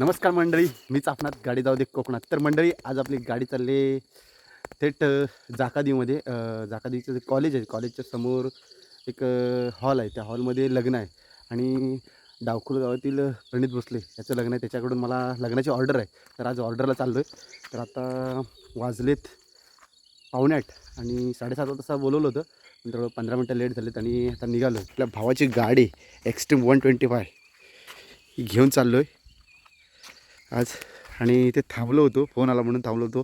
नमस्कार मंडळी मीच आपणात गाडी जाऊ दे कोकणात. तर मंडळी आज आपली गाडी चालली थेट जाकादीमध्ये जाकादीचं जे कॉलेज आहे कॉलेजच्या समोर एक हॉल आहे. त्या हॉलमध्ये लग्न आहे. आणि डावखुल गावातील प्रणित भोसले याचं लग्न आहे. त्याच्याकडून मला लग्नाची ऑर्डर आहे. तर आज ऑर्डरला चाललो आहे तर आता वाजलेत पावणे आठ आणि साडेसात वाजता बोलवलं होतं. पण पंधरा मिनटं लेट झालेत आणि आता निघालो आपल्या भावाची गाडी एक्स्ट्रीम वन ट्वेंटी फाय घेऊन चाललो आहे आज. आणि इथे थांबलो होतो. फोन आला म्हणून थांबलो होतो.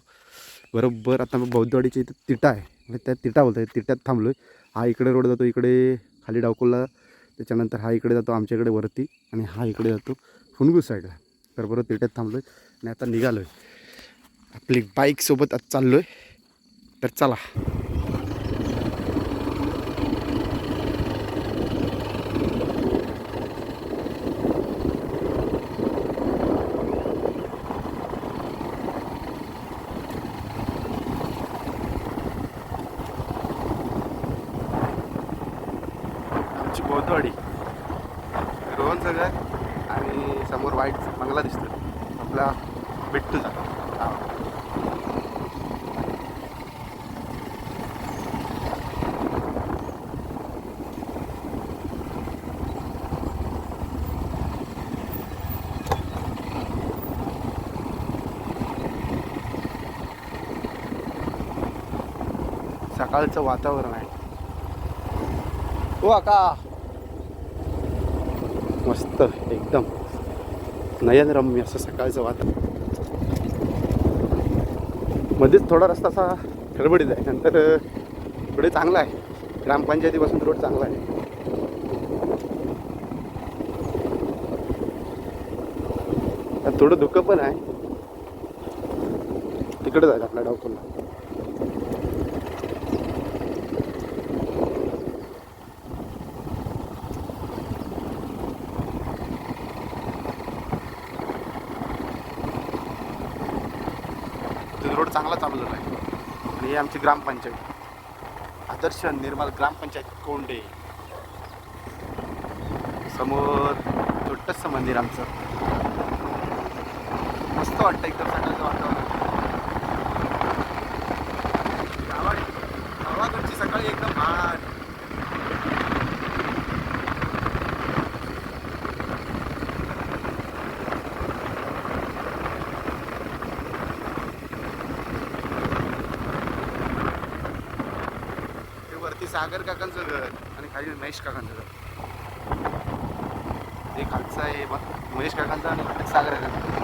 बरोबर आता बौद्धवाडीच्या इथे तिटा आहे. म्हणजे त्या तिटा बोलतो आहे तिट्यात थांबलो आहे हा इकडे रोड जातो. इकडे खाली डावकोला त्याच्यानंतर हा इकडे जातो आमच्या इकडे वरती. आणि हा इकडे जातो फुनगूस साईडला तर बरोबर तिट्यात थांबलो आहे आणि आता निघालो आहे आपली बाईकसोबत आज चाललो आहे तर चला. सकाळचं वातावरण आहे. हो आका मस्त एकदम. नयनरम्य असं सकाळचं वातावरण. मध्येच थोडा रस्ता असा खडबडीत आहे. नंतर पुढे चांगला आहे. ग्रामपंचायतीपासून रोड चांगला आहे. थोडं धुकं पण आहे. तिकडे जायचं आपल्या डावखोलला रोड चांगला चालू झाला आहे आणि ही आमची ग्रामपंचायत. आदर्श निर्मल ग्रामपंचायत कोंडे. समोर छोटंसं मंदिर आमचं. मस्त वाटतं एकदम सकाळचं वातावरण गावा- गावाकडची सकाळी एकदम भान ते वरती सागर काकांचं घर आणि खाली महेश काकांचं घर. ते खालचं आहे महेश काकांचं आणि सागर काकांचं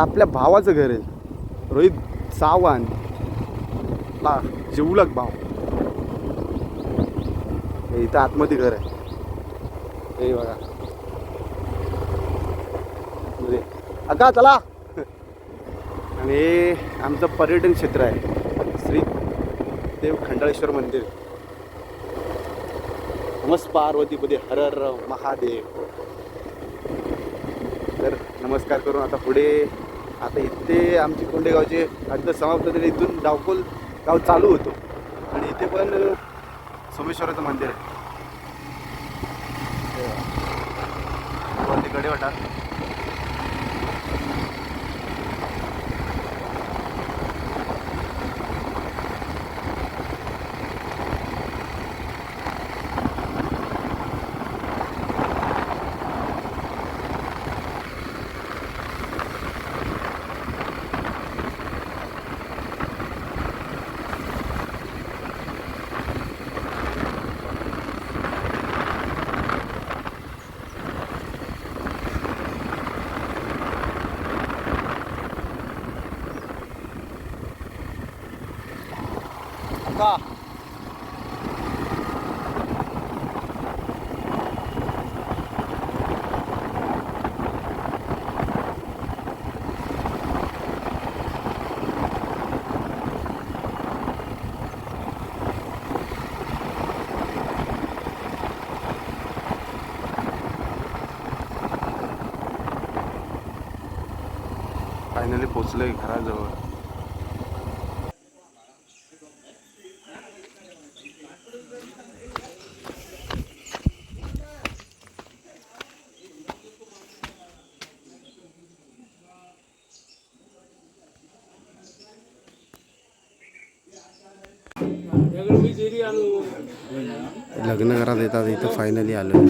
आपल्या भावाचं घर आहे. रोहित सावंत. ला. जिवलग भाव हे इथं आतमध्ये घर आहे. हे बघा. आतमध्ये. अका चला. आणि हे आमचं पर्यटन क्षेत्र आहे. श्री देव खंडाळेश्वर मंदिर. नमस् पार्वतीपदे हर महादेव. तर नमस्कार करून आता पुढे आता इथे आमची कोंडेगावचे अर्ध समाप्त तरी इथून डावकोल गाव चालू होतो. आणि इथे पण सोमेश्वराचं मंदिर आहे. कडे गडेवाटा か फायनली पोचलोय घराजवळ लग्न घरात येतात इथं फायनली आलं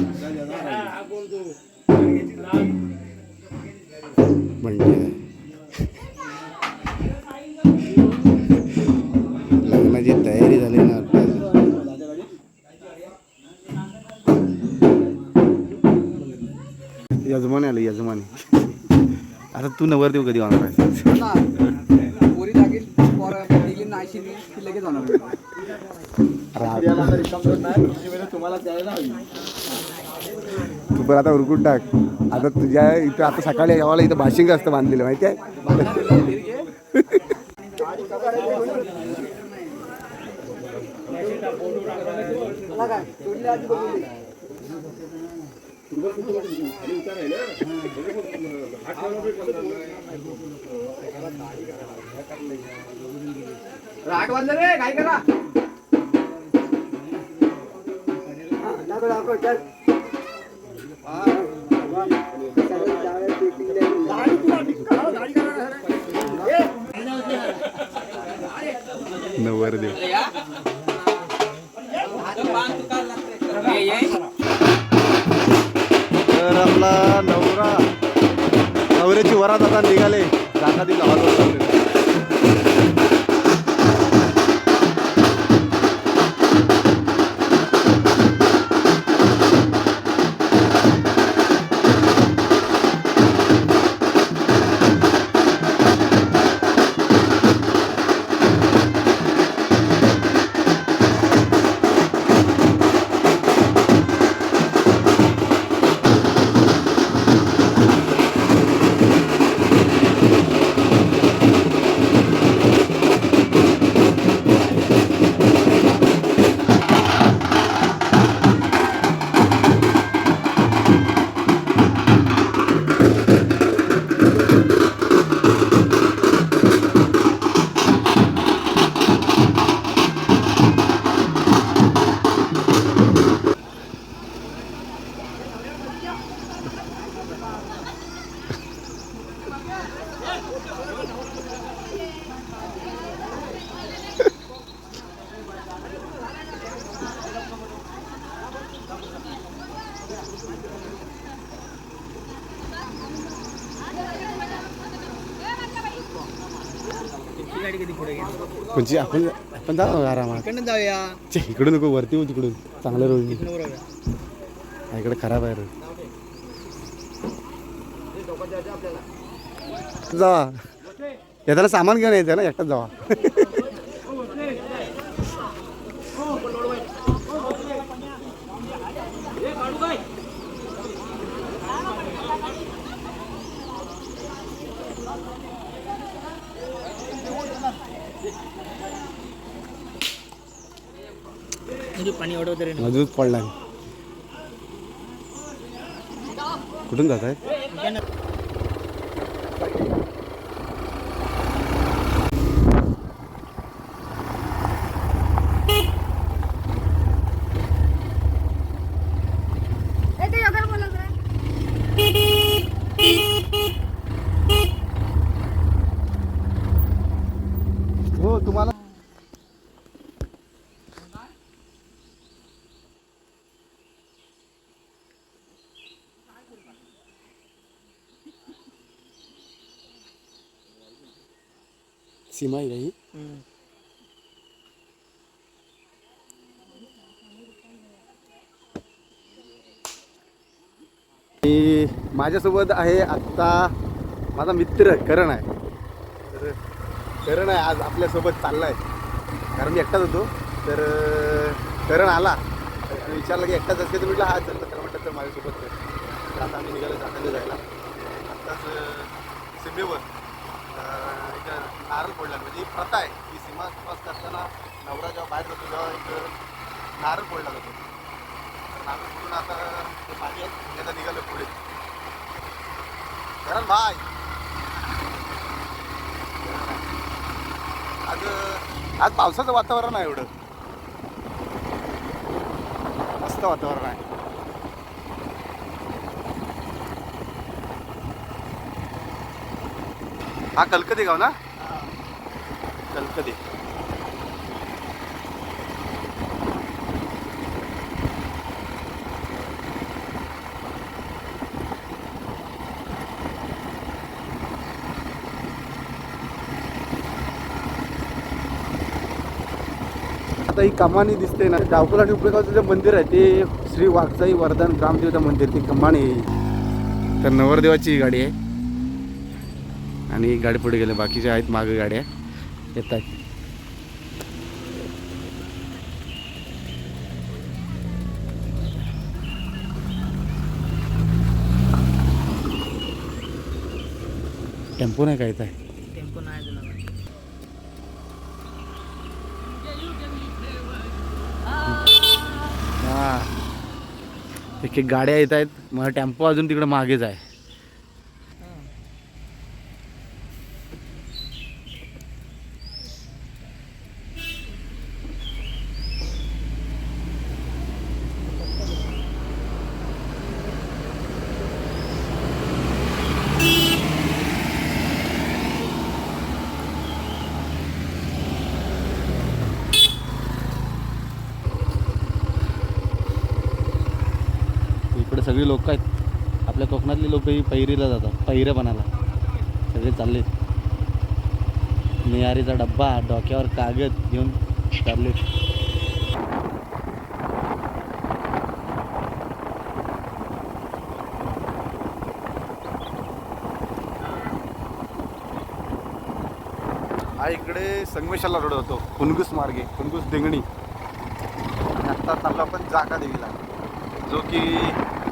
म्हणजे लग्नाची तयारी झाली ना यजमानी आले यजमानी. आता तू नवर देऊ कधी होणार आहे लगेच होणार तू पण आता उरकून टाक. आता तुझ्या इथं आता सकाळी गावाला इथं भाशिंग असतं बांधलेलं माहिती आहे? आठ वाजले रे काय करा? नवर देऊ तर आपला नवरा नवऱ्याची वरात आता निघाले. जागा दिला हॉलवर कोणची आपण आपण जाऊ आरामात. इकडनं जाऊया. छे, इकडून नको वरती हो तिकडून. चांगलं रोड हा, इकडे खराब आहे रोड. जावा. येताना सामान घेऊन यायचं ना एकटाच जावा. पाणी अडवत रे मजबूत पडला. कुठून जात आहे ते योगा बोलत रे हो तुम्हाला सीमा आहे का ही आणि माझ्यासोबत आहे आत्ता माझा मित्र करण आहे. तर करण आहे आज आपल्यासोबत चालला आहे कारण मी एकटाच होतो. तर करण आला. तर मी विचारलं की एकटाच असते तर म्हटलं हा चल तर म्हटलं तर माझ्यासोबत. तर आता आम्ही निघालो जाताना जायला. आत्ताच सीमेवर. नारळ फोडला. म्हणजे प्रथा आहे. की सीमा क्रॉस करताना नवरा जेव्हा बाहेर जातो तेव्हा एक नारळ फोडला जातो. नारळ फोडून आता ते पाणी त्याचा निघालं पुढे. कारण भाय आज आज पावसाचं वातावरण आहे एवढं. मस्त वातावरण आहे. हा कलकत्ते गाव ना? कलकदे आता ही कमानी दिसते ना डावकुला टिपळगावचं जे मंदिर आहे ते श्री वाघजाई वरदान ग्रामदेवता मंदिर ती कमानी आहे. तर नवरदेवाची ही गाडी आहे. आणि ही गाडी पुढे गेले बाकीचे आहेत मागे गाड्या. येत आहेत टेम्पो नाही काय आहे टेम्पो नाही हा. एक एक गाड्या येत आहेत. मला टेम्पो अजून तिकडे मागेच आहे. इकडे सगळी लोक आहेत. आपल्या कोकणातली लोक ही पैरीला जातात पहिरेपणाला सगळे चाललेत. नियारीचा डब्बा डोक्यावर कागद घेऊन चाललेत. हा इकडे संगमेशाला रोड होतो कुणगुस मार्गे कुणगुस देंगणी. आत्ता चाललो आपण जाका देवीला जो की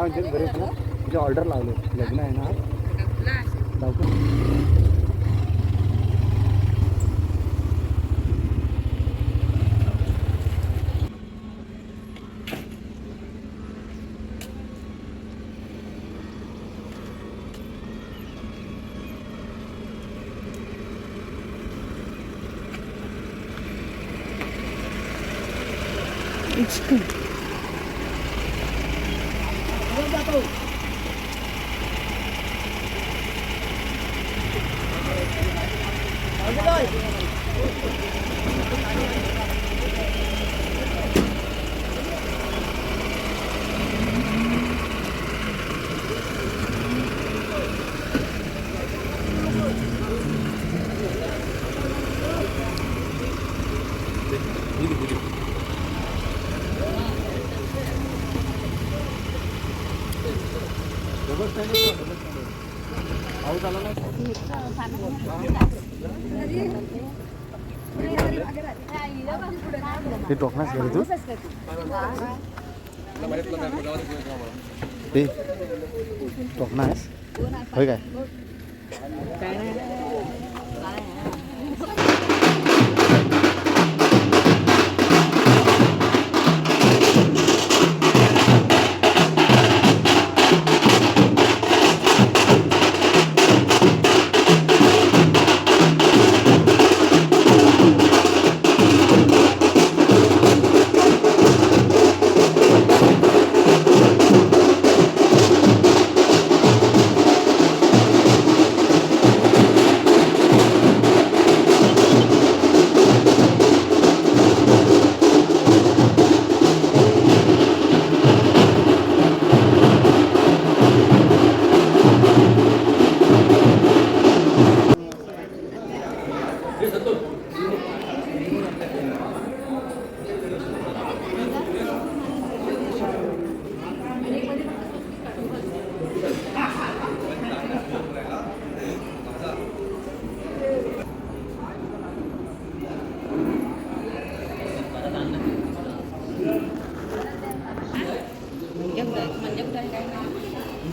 काय म्हणते बरेच ना तुझे ऑर्डर लावले लग्न आहे ना tuloy. ते टोकणास घरी तू. ते टोकणास होय काय?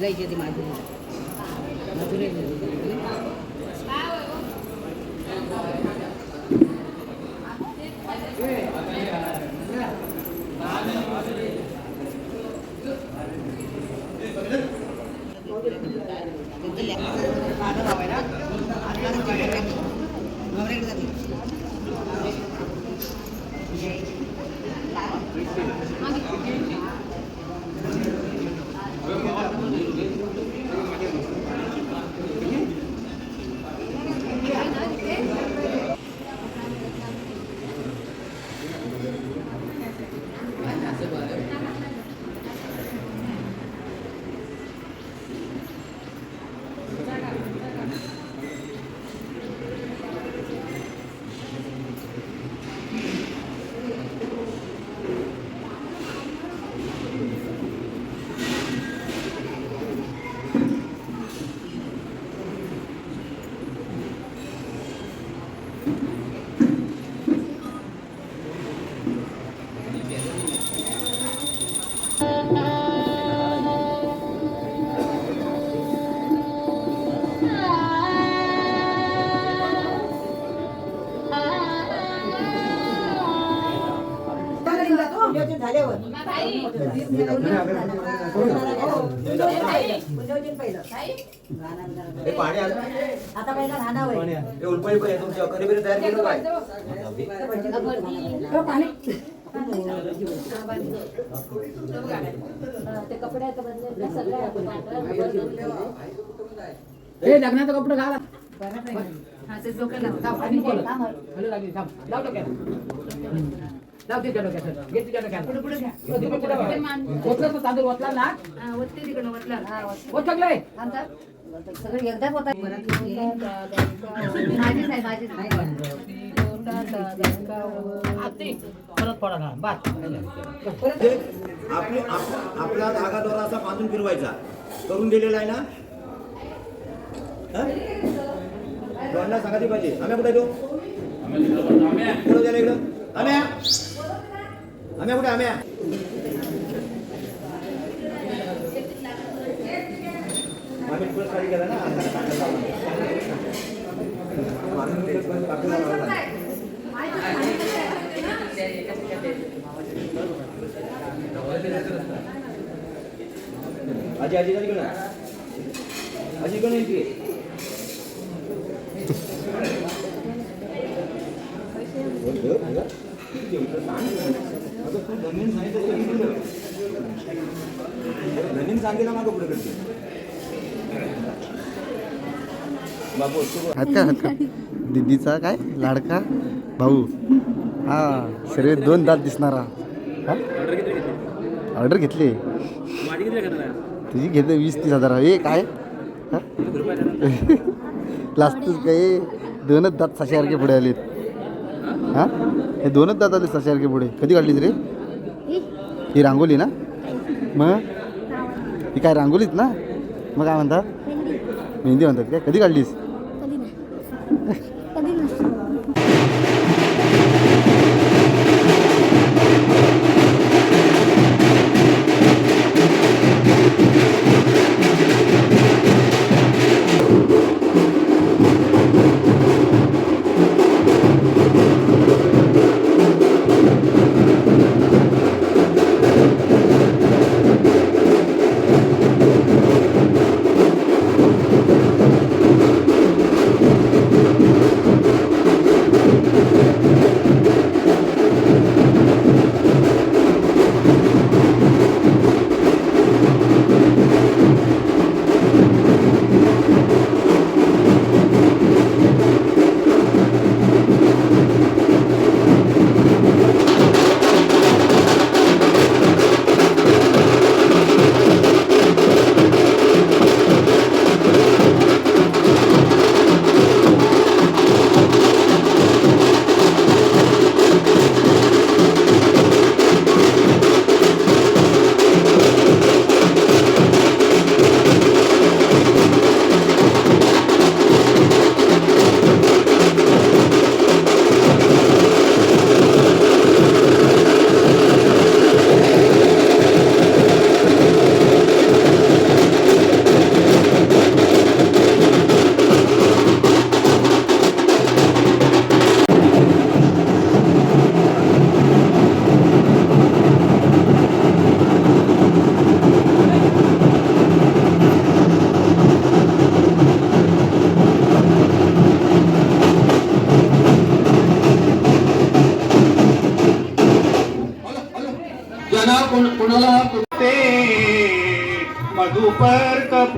जायची ती माधुरी माधुरी आता पहिला राहणार ए लग्नाचा कपडे घाला. हा, ते डोक्यात लावा. आणि थांब. लाव डोक्याला लाव तिच्या डोक्यात घे तिच्या डोक्यात पुढे पुढे घ्या. पुढे पुढे पुढे ओतलं तर तांदूळ ओतला ना? हा, वरती तिकडं वरला. हा, वरती. ओतलंय सगळं एकदाच होता माझीच आहे माझीच आहे. परत पडा ना. बस आपली आप- आपला धागा दोरा असा बांधून फिरवायचा. करून दिलेला आहे ना? हं? दोनला सांगा ती पाहिजे. आम्ही कुठे तो पुढे गेला इकडं. आम्या आम्या कुठे? आम्या आम्ही आजी आजी कोण आजी कोण येते अगं तू सांगितलं सांगितलं करते. बाबू का का दिदीचा काय? लाडका? भाऊ. हा सर्व दोन दात दिसणारा. हा? ऑर्डर घेतली तुझी घेतली वीस तीस हजार. ए काय? लास्टच काय दोनच दात सशासारखे पुढे आलेत. हा? हे दोनच दात आले सारखे पुढे. कधी काढलीस रे? ही रांगोली ना? मग? ही काय रांगोलीच ना? मग काय म्हणतात मेहंदी म्हणतात काय? कधी काढलीस?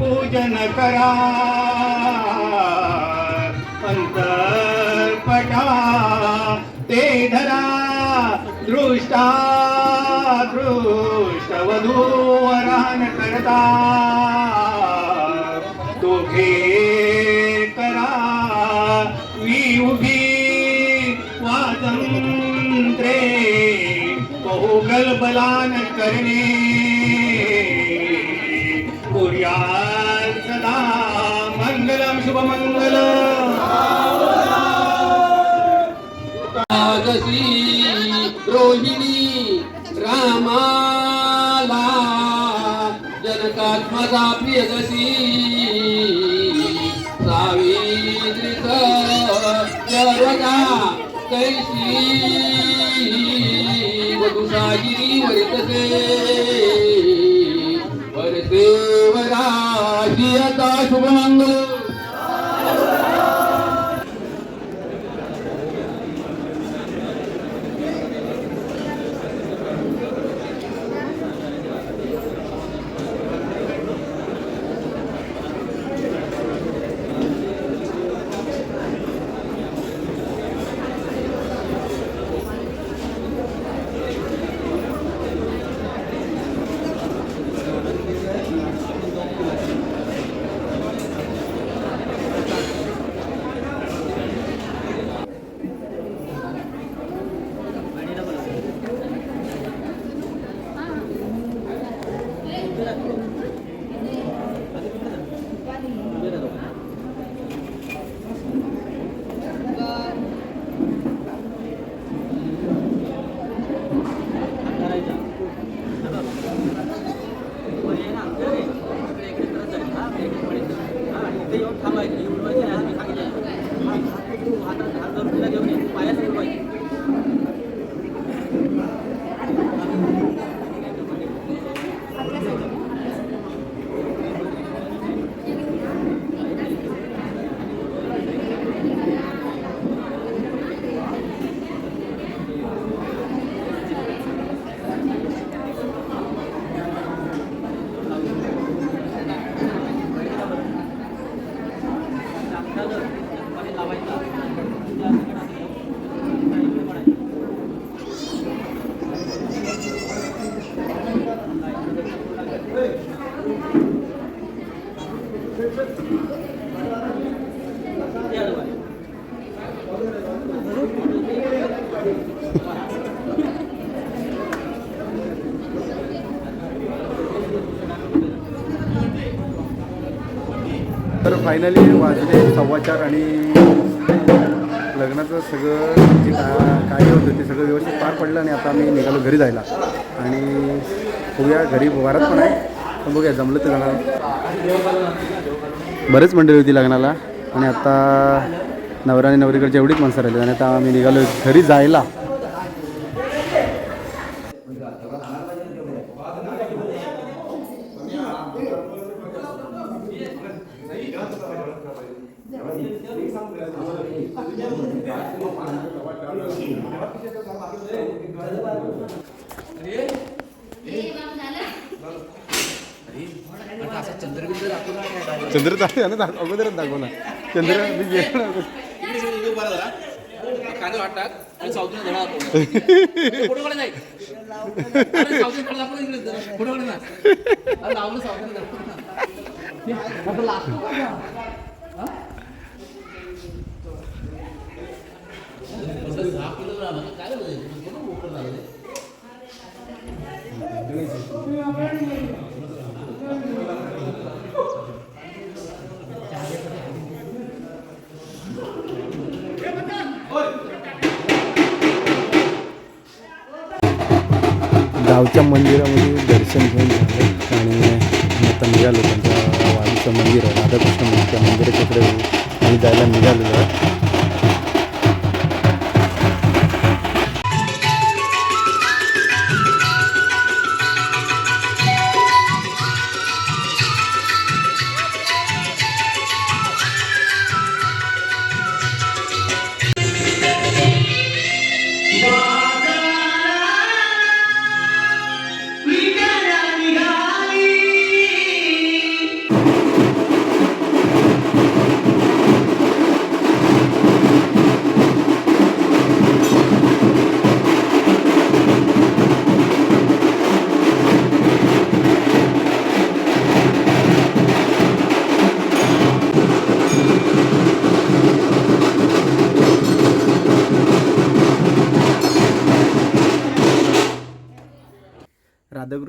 पूजन करा. अंतरपटा. ते धरा. दृष्टा दृष्ट करता. दोघे करा. वी उभी वादंत्रे बहुगल बलान करणे. આપી હજાર फायनली वाजले सव्वा चार आणि लग्नाचं सगळं जे का काय होतं ते सगळं व्यवस्थित पार पडलं आणि आता आम्ही निघालो घरी जायला. आणि बघूया घरी वारात पण आहे. पण बघूया जमलं तर जाणार. बरेच मंडळी होती लग्नाला. आणि आता नवरा आणि नवरीकडच्या एवढीच माणसं राहिली. आणि आता आम्ही निघालो घरी जायला. चंद्र दाखव ना दाखव अगोदरच दाखव ना चंद्र मी गेलो ना अगोदर. कांदा वाटतात आणि साऊथून धडा फोटो काढा नाही साऊथून काढा दाखव इकडे फोटो काढा ना अरे लावलं साऊथून फोटो लास्ट काय गावच्या मंदिरामध्ये दर्शन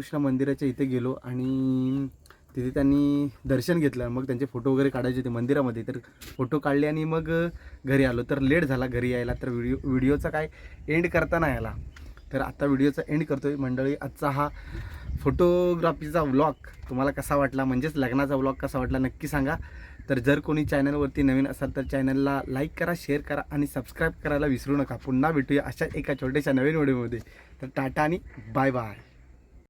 कृष्ण मंदिराच्या इथे गेलो आणि तिथे त्यांनी दर्शन घेतलं. मग त्यांचे फोटो वगैरे काढायचे होते मंदिरामध्ये. तर फोटो काढले आणि मग घरी आलो. तर लेट झाला घरी यायला. तर व्हिडिओ व्हिडिओचा काय एंड करता नाही आला. तर आता व्हिडिओचा एंड करतोय. मंडळी आजचा हा फोटोग्राफीचा व्लॉग तुम्हाला कसा वाटला? म्हणजेच लग्नाचा व्लॉग कसा वाटला नक्की सांगा. तर जर कोणी चॅनलवरती नवीन असाल तर चॅनलला लाईक करा शेअर करा आणि सबस्क्राईब करायला विसरू नका. पुन्हा भेटूया अशा एका छोट्याशा नवीन व्हिडिओमध्ये. तर टाटा आणि बाय बाय.